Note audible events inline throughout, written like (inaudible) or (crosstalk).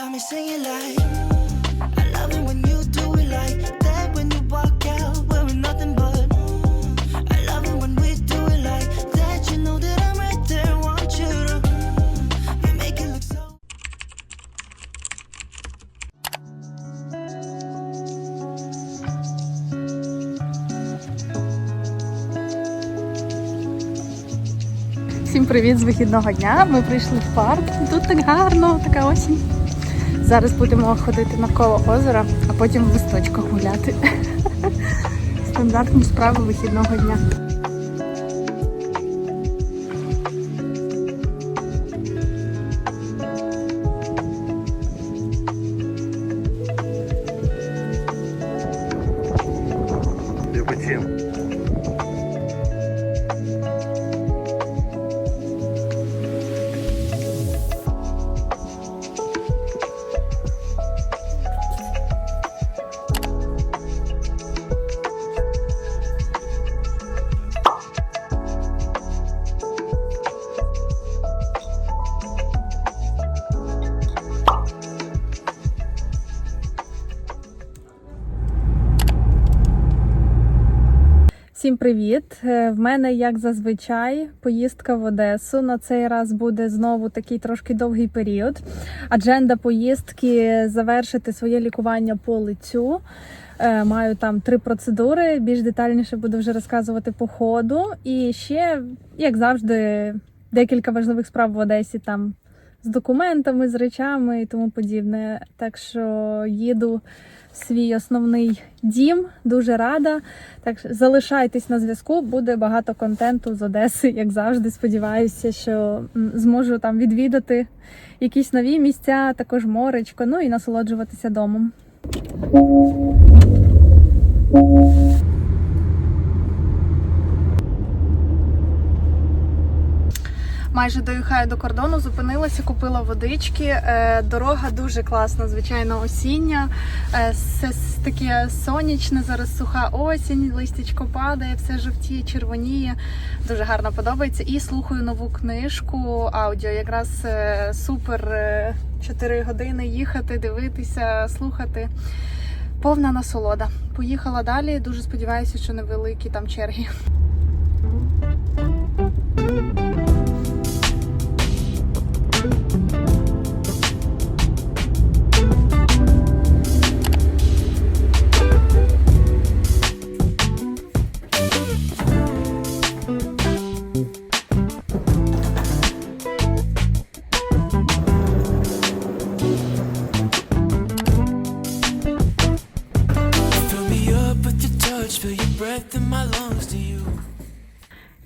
got me singing like I love it when you do it like that when you walk out wearing nothing but I love it when we do it like that you know that I'm right there want you to you make it look so Всім привіт з вихідного дня. Ми прийшли в парк. Тут так гарно, така осінь. Зараз будемо ходити навколо озера, а потім в листочках гуляти. (laughs) Стандартні справи вихідного дня. Любитель. Привіт! Е, В мене, як зазвичай, поїздка в Одесу. На цей раз буде знову такий трошки довгий період. Адженда поїздки завершити своє лікування по лицю. Е, Маю там три процедури. Більш детальніше буду вже розказувати по ходу. І ще, як завжди, декілька важливих справ в Одесі там з документами, з речами і тому подібне. Так що їду в свій основний дім. Дуже рада. Так що залишайтесь на зв'язку, буде багато контенту з Одеси, як завжди. Сподіваюся, що зможу там відвідати якісь нові місця, також моречко, ну і насолоджуватися домом. Майже доїхаю до кордону, зупинилася, купила водички. Е, Дорога дуже класна, звичайно, осіння. Е, Все таке сонячне, зараз суха осінь, листячко падає, все жовтіє, червоніє. Дуже гарно подобається. І слухаю нову книжку аудіо. Якраз е, супер 4 години їхати, дивитися, слухати. Повна насолода. Поїхала далі. Дуже сподіваюся, що невеликі там черги.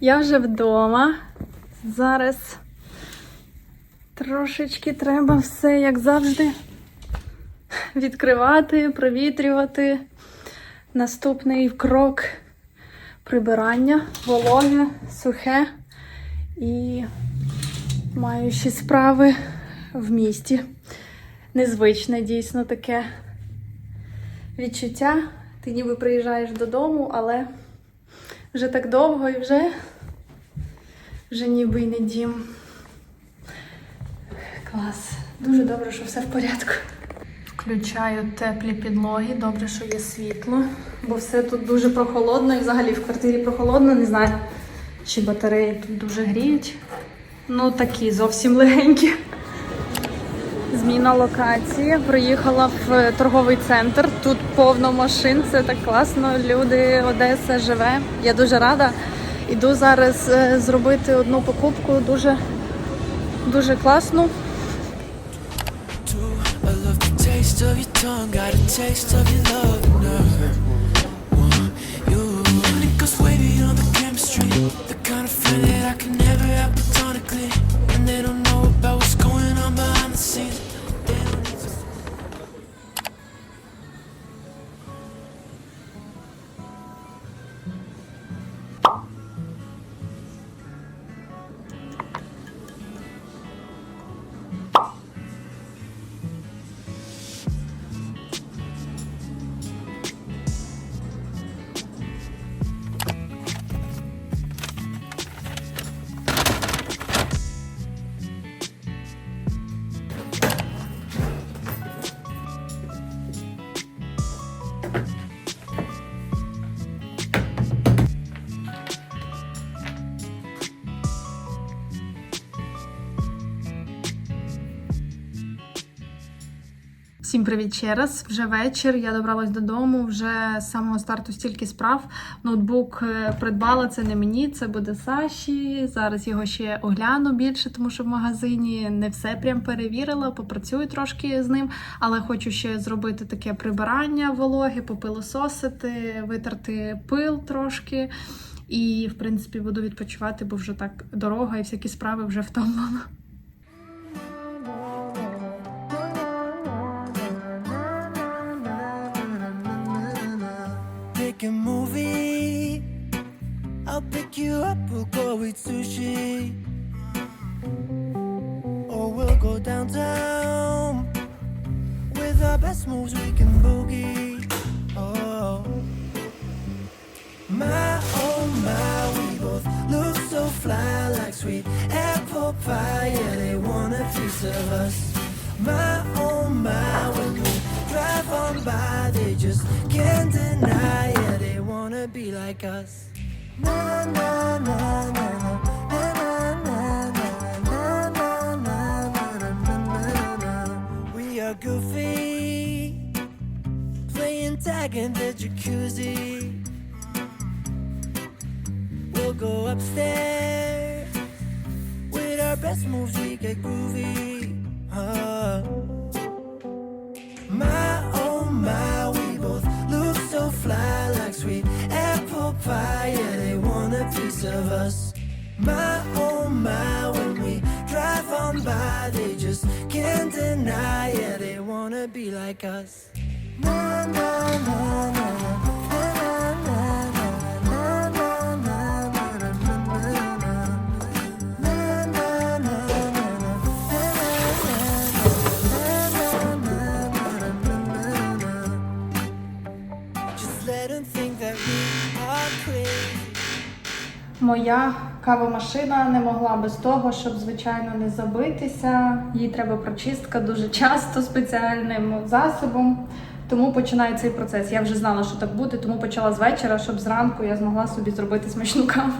Я вже вдома. Зараз трошечки треба все, як завжди, відкривати, провітрювати. Наступний крок прибирання, вологе, сухе і маю ще справи в місті. Незвичне дійсно таке відчуття. Ти ніби приїжджаєш додому, але вже так довго і вже, вже ніби й не дім. Клас. Дуже добре, що все в порядку. Включаю теплі підлоги, добре, що є світло, бо все тут дуже прохолодно і взагалі в квартирі прохолодно, не знаю, чи батареї тут дуже гріють. Ну, такі зовсім легенькі. Зміна локації. Приїхала в торговий центр. Тут повно машин. Це так класно. Люди, Одеса живе. Я дуже рада. Іду зараз е, зробити одну покупку. Дуже дуже класну. Всім привіт ще раз. Вже вечір. Я добралась додому. Вже з самого старту стільки справ. Ноутбук е, придбала це не мені, це буде Саші. Зараз його ще огляну більше, тому що в магазині не все прям перевірила. Попрацюю трошки з ним, але хочу ще зробити таке прибирання вологи, попилососити, витерти пил трошки. І, в принципі, буду відпочивати, бо вже так дорога і всякі справи вже втомлена. A movie. I'll pick you up, we'll go eat sushi. Or we'll go downtown. With our best moves, we can boogie. Oh. My, oh my, we both look so fly like sweet apple pie. Yeah, they want a piece of us. My, oh my, when we drive on by, they just can't deny. Yeah, they wanna be like us. Na na na na na. na, na, na, na, na, na, na, na. We are goofy, playing tag in the jacuzzi. We'll go upstairs with our best moves. We get groovy. Huh. My oh my, when we drive on by, they just can't deny, yeah, they wanna be like us. Na na na na. Моя кавомашина не могла без того, щоб звичайно не забитися. Їй треба прочистка дуже часто спеціальним засобом. Тому починає цей процес. Я вже знала, що так буде, тому почала з вечора, щоб зранку я змогла собі зробити смачну каву.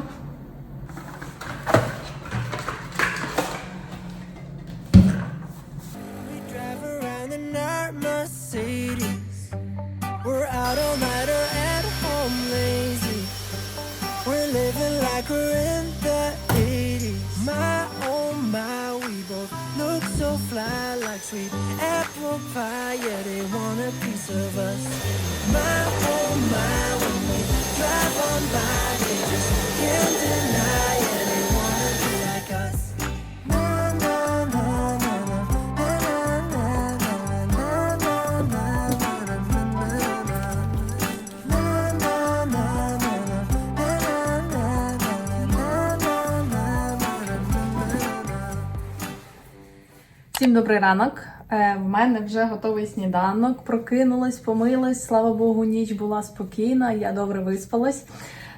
Всім добрий ранок. Е, В мене вже готовий сніданок. Прокинулась, помилась. Слава Богу, ніч була спокійна, я добре виспалась.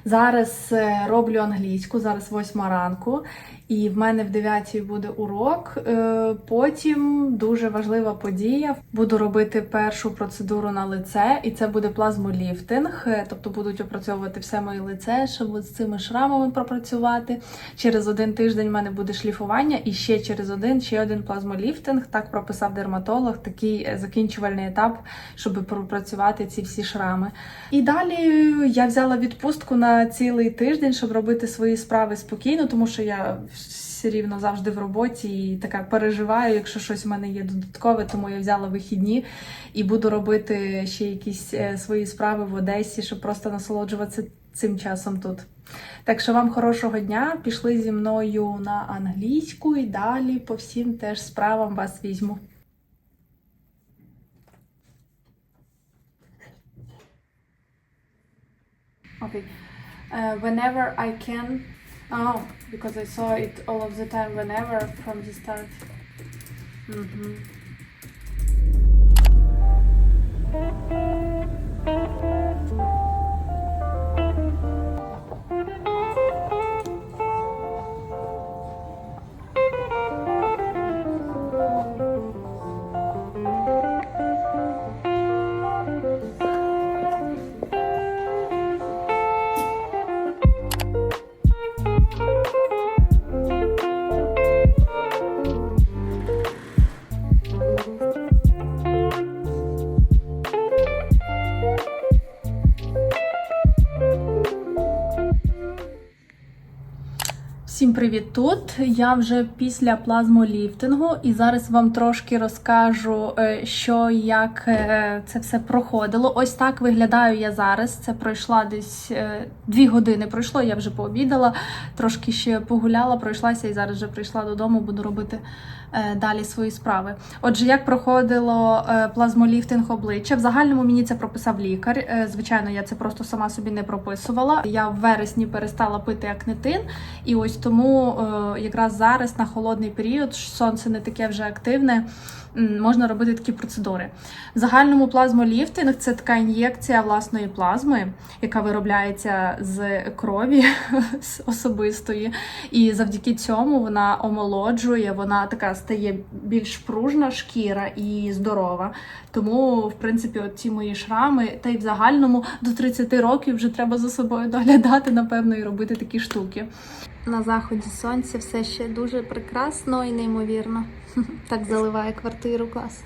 Зараз е, роблю англійську, зараз восьма ранку, і в мене в 9 буде урок. Е, Потім дуже важлива подія. Буду робити першу процедуру на лице, і це буде плазмоліфтинг. Е, Тобто будуть опрацьовувати все моє лице, щоб з цими шрамами пропрацювати. Через один тиждень в мене буде шліфування, і ще через один ще один плазмоліфтинг. Так прописав дерматолог, такий е, закінчувальний етап, щоб пропрацювати ці всі шрами. І далі я взяла відпустку на цілий тиждень, щоб робити свої справи спокійно, тому що я все рівно завжди в роботі і така переживаю, якщо щось в мене є додаткове, тому я взяла вихідні і буду робити ще якісь е, свої справи в Одесі, щоб просто насолоджуватися цим часом тут. Так що вам хорошого дня. Пішли зі мною на англійську і далі по всім теж справам вас візьму. Okay. Uh, whenever I can. Oh, because I saw it all of the time whenever from the start. Mm-hmm. Привіт! Тут я вже після плазмоліфтингу, і зараз вам трошки розкажу, е, що як е, це все проходило. Ось так виглядаю я зараз. Це пройшла десь е, дві години. Пройшло, я вже пообідала, трошки ще погуляла, пройшлася і зараз вже прийшла додому, буду робити далі свої справи. Отже, як проходило плазмоліфтинг обличчя? В загальному мені це прописав лікар. Звичайно, я це просто сама собі не прописувала. Я в вересні перестала пити акнетин, і ось тому е, якраз зараз на холодний період сонце не таке вже активне. Можна робити такі процедури. В загальному плазмоліфтинг це така ін'єкція власної плазми, яка виробляється з крові (laughs) особистої. І завдяки цьому вона омолоджує, вона така стає більш пружна шкіра і здорова. Тому, в принципі, ці мої шрами, та й в загальному до 30 років вже треба за собою доглядати, напевно, і робити такі штуки. На заході сонця все ще дуже прекрасно і неймовірно. (laughs) Так заливає квартиру клас.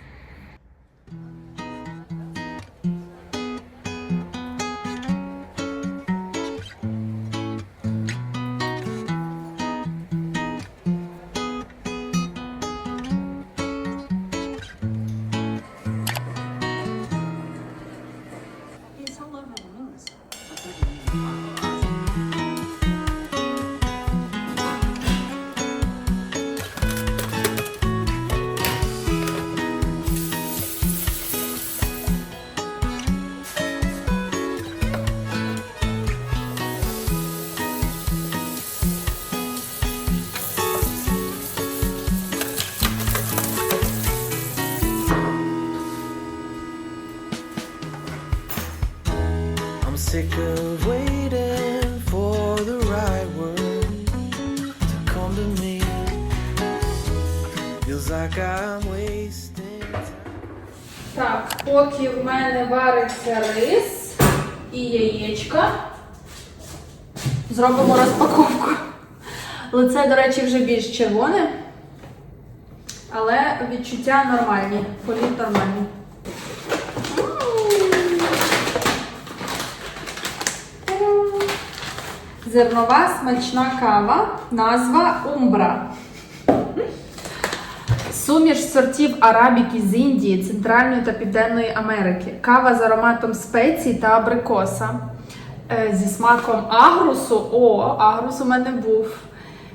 Так, поки в мене вариться рис і яєчка, зробимо розпаковку. Лице, до речі, вже більш червоне, але відчуття нормальні, політ нормальний. Зернова смачна кава, назва Умбра. Суміш сортів арабіки з Індії, Центральної та Південної Америки. Кава з ароматом спецій та абрикоса. Е, Зі смаком агрусу. О, агрус у мене був.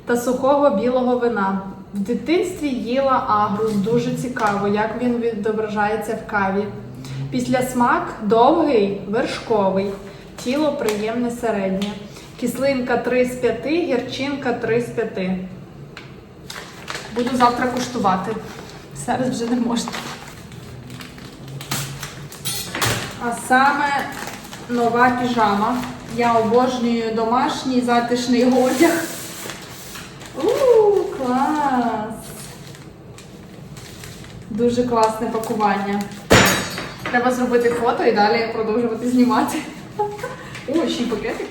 Та сухого білого вина. В дитинстві їла агрус. Дуже цікаво, як він відображається в каві. Після смак довгий, вершковий. Тіло приємне середнє. Кислинка 3 з 5, гірчинка 3 з 5. Буду завтра куштувати. Зараз вже не можна. А саме нова піжама. Я обожнюю домашній затишний одяг. Ууу, клас! Дуже класне пакування. Треба зробити фото і далі продовжувати знімати. О, ще й пакетик.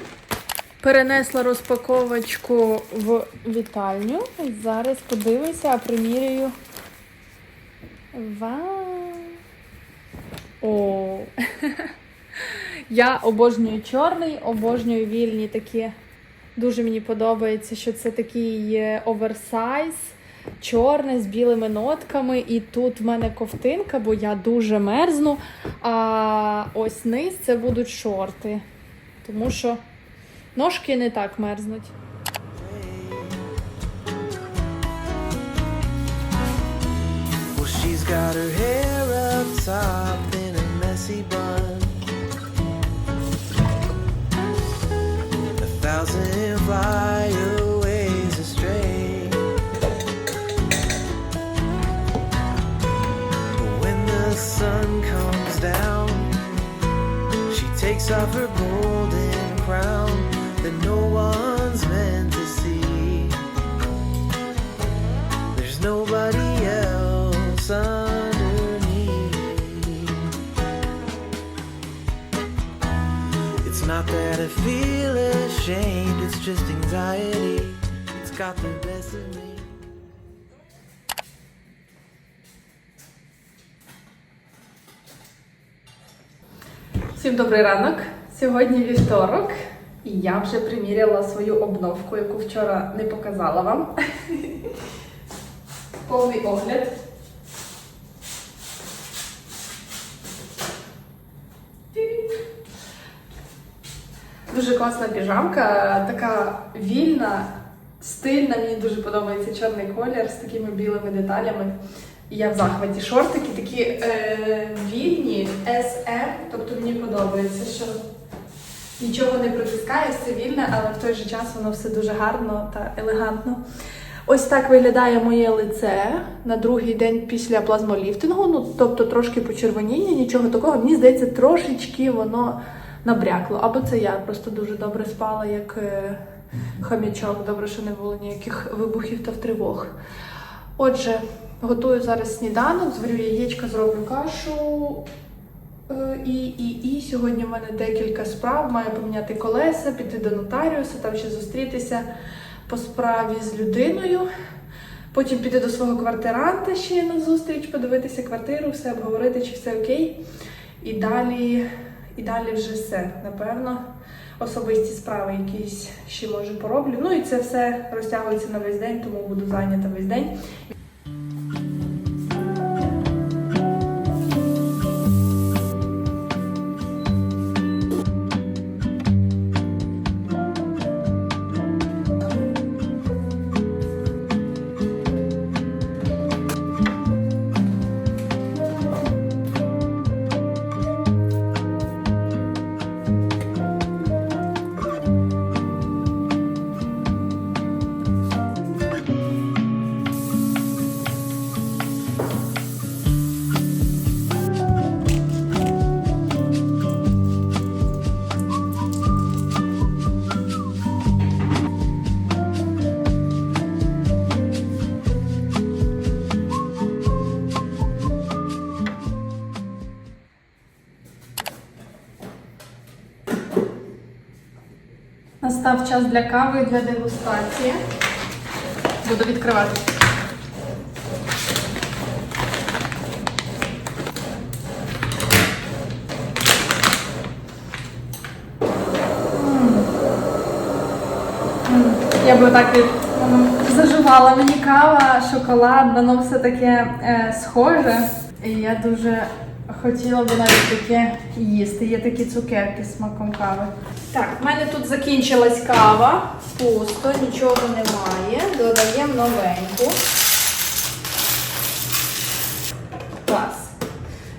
Перенесла розпаковочку в вітальню. Зараз подивися, примірюю. Вау! (laughs) Я обожнюю чорний, обожнюю вільні такі. Дуже мені подобається, що це такий е, оверсайз, чорний з білими нотками. І тут в мене ковтинка, бо я дуже мерзну. А ось низ це будуть шорти. Тому що ножки не так мерзнуть. She's got her hair up top in a messy bun. A thousand flyaways astray. But when the sun comes down, she takes off her golden crown that no one's meant to see. There's nobody else underneath. It's not that I feel ashamed, it's just anxiety. It's got the best of me. Всім добрий ранок. Сьогодні вівторок. І я вже приміряла свою обновку, яку вчора не показала вам. (laughs) Повний огляд. Дуже класна піжамка, така вільна, стильна. Мені дуже подобається чорний колір з такими білими деталями. І я в захваті. Шортики такі е, вільні, SM, тобто мені подобається, що нічого не притискає, все вільне, але в той же час воно все дуже гарно та елегантно. Ось так виглядає моє лице на другий день після плазмоліфтингу. Ну, тобто трошки почервоніння, нічого такого. Мені здається, трошечки воно набрякло. Або це я просто дуже добре спала, як е, хомячок. Добре, що не було ніяких вибухів та тривог. Отже, готую зараз сніданок, зварю яєчка, зроблю кашу. Е, І, і, і сьогодні в мене декілька справ. Маю поміняти колеса, піти до нотаріуса, там ще зустрітися по справі з людиною. Потім піти до свого квартиранта ще на зустріч, подивитися квартиру, все обговорити, чи все окей. І далі, і далі вже все. Напевно, особисті справи якісь ще може пороблю. Ну і це все розтягується на весь день, тому буду зайнята весь день. Настав час для кави для дегустації. Буду відкривати. Я би так заживала мені кава, шоколад, воно все таке е, схоже. І я дуже хотіла б навіть таке їсти. Є такі цукерки з смаком кави. Так, в мене тут закінчилась кава. Пусто, нічого немає. Додаємо новеньку. Клас.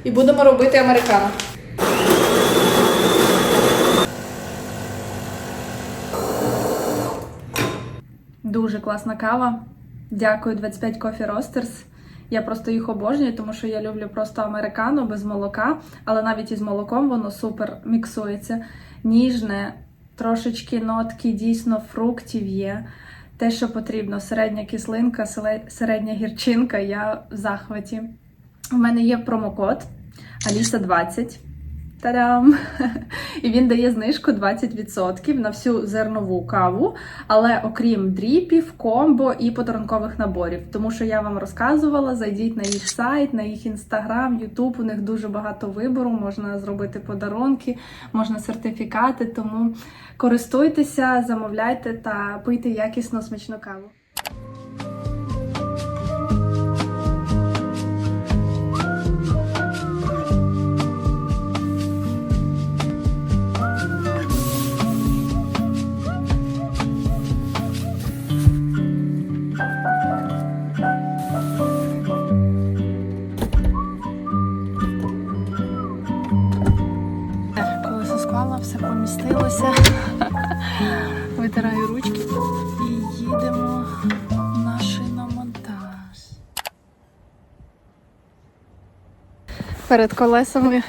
І будемо робити американо. Дуже класна кава. Дякую 25 Coffee Roasters. Я просто їх обожнюю, тому що я люблю просто американо без молока, але навіть із молоком воно супер міксується. Ніжне, трошечки нотки дійсно фруктів є. Те, що потрібно, середня кислинка, середня гірчинка, я в захваті. У мене є промокод Аліса 20. Та-дам! (laughs) І він дає знижку 20% на всю зернову каву, але окрім дріпів, комбо і подарункових наборів. Тому що я вам розказувала, зайдіть на їх сайт, на їх інстаграм, ютуб. У них дуже багато вибору. Можна зробити подарунки, можна сертифікати. Тому користуйтеся, замовляйте та пийте якісну смачну каву. Перед колесами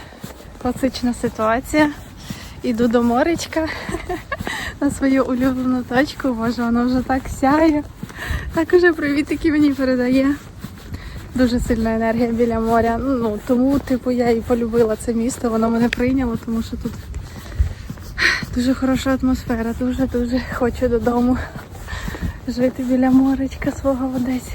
класична ситуація. Іду до моречка (laughs) на свою улюблену точку. Боже, воно вже так сяє. Так уже привітики мені передає. Дуже сильна енергія біля моря. Ну тому, типу, я і полюбила це місто, воно мене прийняло, тому що тут дуже хороша атмосфера. Дуже дуже хочу додому жити біля моречка свого в Одесі.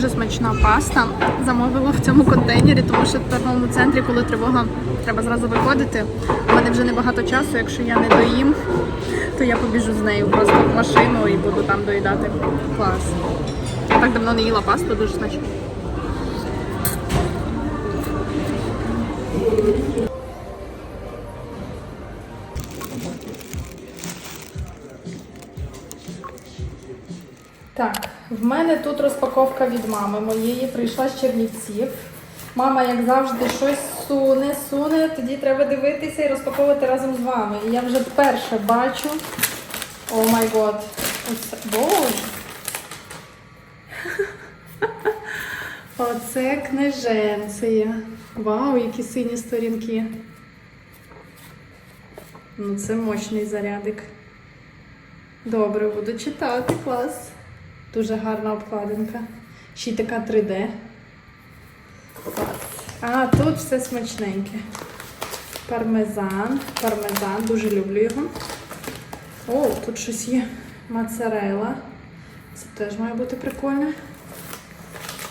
Дуже смачна паста. Замовила в цьому контейнері, тому що в торговому центрі, коли тривога, треба зразу виходити. У мене вже небагато часу. Якщо я не доїм, то я побіжу з нею просто в машину і буду там доїдати. Клас. Я так давно не їла пасту, дуже смачно. Так, в мене тут розпаковка від мами моєї. Прийшла з Чернівців. Мама, як завжди, щось суне, суне, тоді треба дивитися і розпаковувати разом з вами. І я вже вперше бачу. О май год. Боже. (laughs) Оце книженція. Вау, які сині сторінки. Ну, це мощний зарядик. Добре, буду читати, клас. Дуже гарна обкладинка. Ще й така 3D. А, тут все смачненьке. Пармезан. Пармезан, дуже люблю його. О, тут щось є. Моцарелла. Це теж має бути прикольно.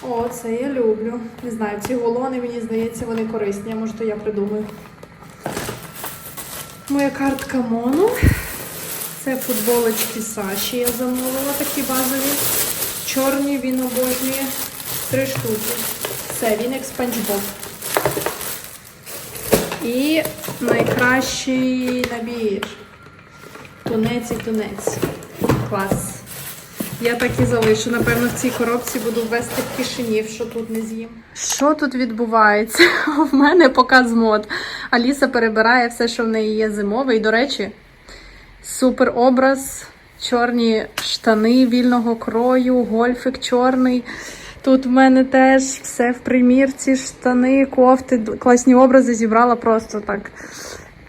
О, це я люблю. Не знаю, ці голони, мені здається, вони корисні, може то я придумаю. Моя картка Моно. Це футболочки Саші я замовила, такі базові. Чорні він обожнює. Три штуки. Все, він як спанч Боб. І найкращий набір. Тунець і тунець. Клас. Я так і залишу. Напевно, в цій коробці буду ввести в кишенів, що тут не з'їм. Що тут відбувається? (laughs) В мене показ мод. Аліса перебирає все, що в неї є зимове. І, до речі, Супер образ, чорні штани вільного крою, гольфик чорний. Тут в мене теж все в примірці, штани, кофти, класні образи зібрала просто так.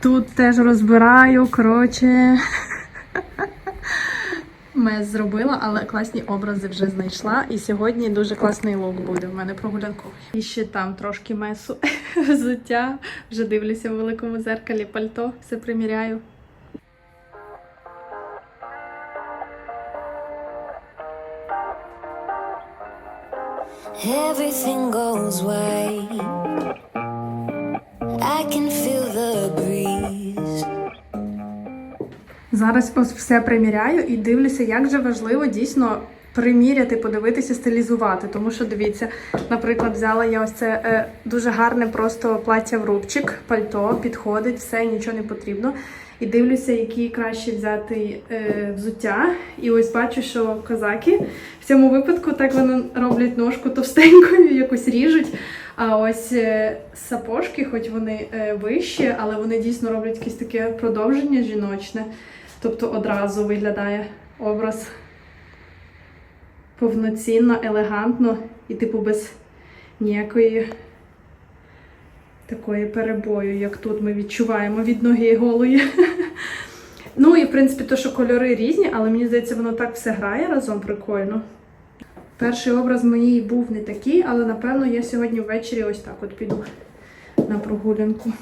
Тут теж розбираю, коротше. (laughs) Мес зробила, але класні образи вже знайшла. І сьогодні дуже класний лук буде в мене прогулянковий. І ще там трошки месу (laughs) взуття. Вже дивлюся в великому зеркалі пальто, все приміряю. Everything goes white. I can все приміряю і дивлюся, як же важливо дійсно приміряти, подивитися, стилізувати. Тому що дивіться, наприклад, взяла я ось це е, дуже гарне просто плаття в рубчик, пальто, підходить, все, нічого не потрібно. І дивлюся, які краще взяти е, взуття. І ось бачу, що козаки в цьому випадку так вони роблять ножку товстенькою, (laughs) якось ріжуть. А ось е, сапожки, хоч вони е, вищі, але вони дійсно роблять якесь таке продовження жіночне. Тобто одразу виглядає образ повноцінно, елегантно і, типу, без ніякої такої перебою, як тут ми відчуваємо від ноги голої. Ну і в принципі, то, що кольори різні, але мені здається, воно так все грає разом прикольно. Перший образ мій був не такий, але напевно я сьогодні ввечері ось так от піду на прогулянку.